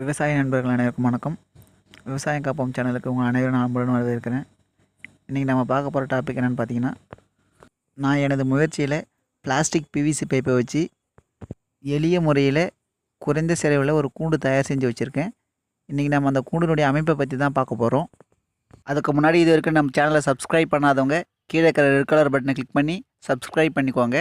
விவசாய நண்பர்கள் அனைவருக்கும் வணக்கம். விவசாயம் காப்போம் சேனலுக்கு உங்கள் அனைவரும் நான் அன்புடன் வரவேற்கிறேன். இன்றைக்கி நம்ம பார்க்க போகிற டாபிக் என்னென்னு பார்த்தீங்கன்னா நான் எனது முயற்சியில் பிளாஸ்டிக் பிவிசி பைப்பை வச்சு எளிய முறையில் குறைந்த செலவில் ஒரு கூண்டு தயார் செஞ்சு வச்சுருக்கேன். இன்றைக்கி நம்ம அந்த கூண்டினுடைய அமைப்பை பற்றி தான் பார்க்க போகிறோம் அதுக்கு முன்னாடி இது வரைக்கும் நம்ம சேனலை சப்ஸ்கிரைப் பண்ணாதவங்க கீழே இருக்கிற ரெட் கலர் பட்டனை கிளிக் பண்ணி சப்ஸ்கிரைப் பண்ணிக்கோங்க.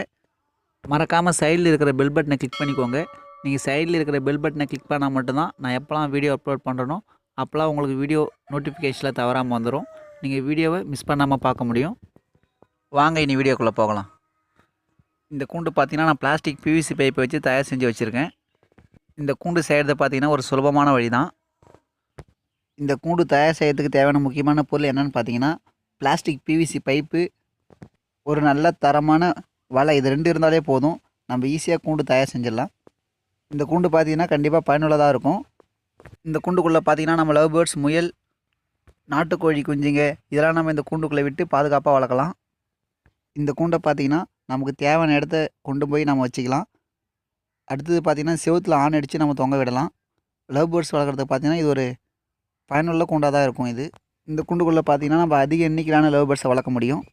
மறக்காமல் சைடில் இருக்கிற பெல் பட்டனை கிளிக் பண்ணிக்கோங்க. நீங்கள் சைடில் இருக்கிற பெல் பட்டனை கிளிக் பண்ணால் மட்டும்தான் நான் எப்போலாம் வீடியோ அப்லோட் பண்ணுறனோ அப்போலாம் உங்களுக்கு வீடியோ நோட்டிஃபிகேஷனில் தவறாமல் வந்துடும். நீங்கள் வீடியோவை மிஸ் பண்ணாமல் பார்க்க முடியும். வாங்க இனி வீடியோக்குள்ளே போகலாம். இந்த கூண்டு பார்த்திங்கன்னா நான் பிளாஸ்டிக் பிவிசி பைப்பை வச்சு தயார் செஞ்சு வச்சுருக்கேன். இந்த கூண்டு செய்கிறது பார்த்தீங்கன்னா ஒரு சுலபமான வழி தான். இந்த கூண்டு தயார் செய்யறதுக்கு தேவையான முக்கியமான பொருள் என்னென்னு பார்த்தீங்கன்னா பிளாஸ்டிக் பிவிசி பைப்பு ஒரு நல்ல தரமான வலை. இது ரெண்டு இருந்தாலே போதும். நம்ம ஈஸியாக கூண்டு தயார் செஞ்சிடலாம். இந்த கூண்டு பார்த்தீங்கன்னா கண்டிப்பாக பயனுள்ளதாக இருக்கும். இந்த கூண்டுக்குள்ளே பார்த்தீங்கன்னா நம்ம லவ் பேர்ட்ஸ் முயல் நாட்டுக்கோழி குஞ்சுங்க இதெல்லாம் நம்ம இந்த கூண்டுக்குள்ளே விட்டு பாதுகாப்பாக வளர்க்கலாம். இந்த கூண்டை பார்த்தீங்கன்னா நமக்கு தேவையான இடத்த கொண்டு போய் நம்ம வச்சுக்கலாம். அடுத்தது பார்த்திங்கன்னா செவுத்தில் ஆண் அடித்து நம்ம தொங்க விடலாம். லவ் பேர்ட்ஸ் வளர்க்குறதுக்கு பார்த்தீங்கன்னா இது ஒரு பயனுள்ள கூண்டாக தான் இருக்கும் இது. இந்த கூண்டுக்குள்ளே பார்த்தீங்கன்னா நம்ம அதிக எண்ணிக்கையிலான லவ் பேர்ட்ஸை வளர்க்க முடியும்.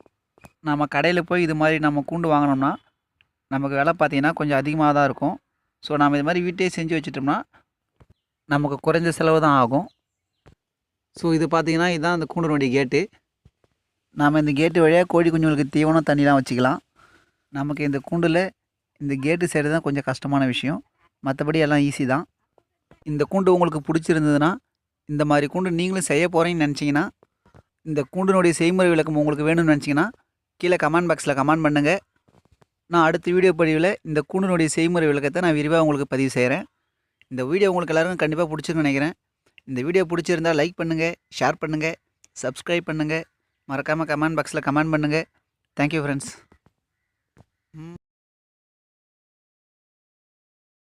நம்ம கடையில் போய் இது மாதிரி நம்ம கூண்டு வாங்கினோம்னா நமக்கு விலை பார்த்தீங்கன்னா கொஞ்சம் அதிகமாக தான் இருக்கும். ஸோ நம்ம இது மாதிரி வீட்டையே செஞ்சு வச்சுட்டோம்னா நமக்கு குறைஞ்ச செலவு தான் ஆகும். ஸோ இது பார்த்தீங்கன்னா இதுதான் அந்த கூண்டினுடைய கேட்டு. நாம் இந்த கேட்டு வழியாக கோழி குஞ்சுங்களுக்கு தீவனம் தண்ணிலாம் வச்சுக்கலாம். நமக்கு இந்த கூண்டில் இந்த கேட்டு சைடு தான் கொஞ்சம் கஷ்டமான விஷயம். மற்றபடி எல்லாம் ஈஸி தான். இந்த கூண்டு உங்களுக்கு பிடிச்சிருந்ததுன்னா இந்த மாதிரி கூண்டு நீங்களும் செய்ய போகிறீங்கன்னு நினச்சிங்கன்னா இந்த கூண்டினுடைய செய்முறை விளக்கம் உங்களுக்கு வேணும்னு நினச்சிங்கன்னா கீழே கமெண்ட் பாக்ஸில் கமெண்ட் பண்ணுங்கள் நான் அடுத்த வீடியோ பதிவில் இந்த கூண்டினுடைய செய்முறை விளக்கத்தை நான் விரிவாக உங்களுக்கு பதிவு செய்கிறேன் இந்த வீடியோ உங்களுக்கு எல்லாருக்கும் கண்டிப்பாக பிடிச்சிருன்னு நினைக்கிறேன். இந்த வீடியோ பிடிச்சிருந்தால் லைக் பண்ணுங்கள் ஷேர் பண்ணுங்கள் சப்ஸ்கிரைப் பண்ணுங்கள் மறக்காமல் கமெண்ட் பாக்ஸில் கமெண்ட் பண்ணுங்கள் தேங்க்யூ ஃப்ரெண்ட்ஸ்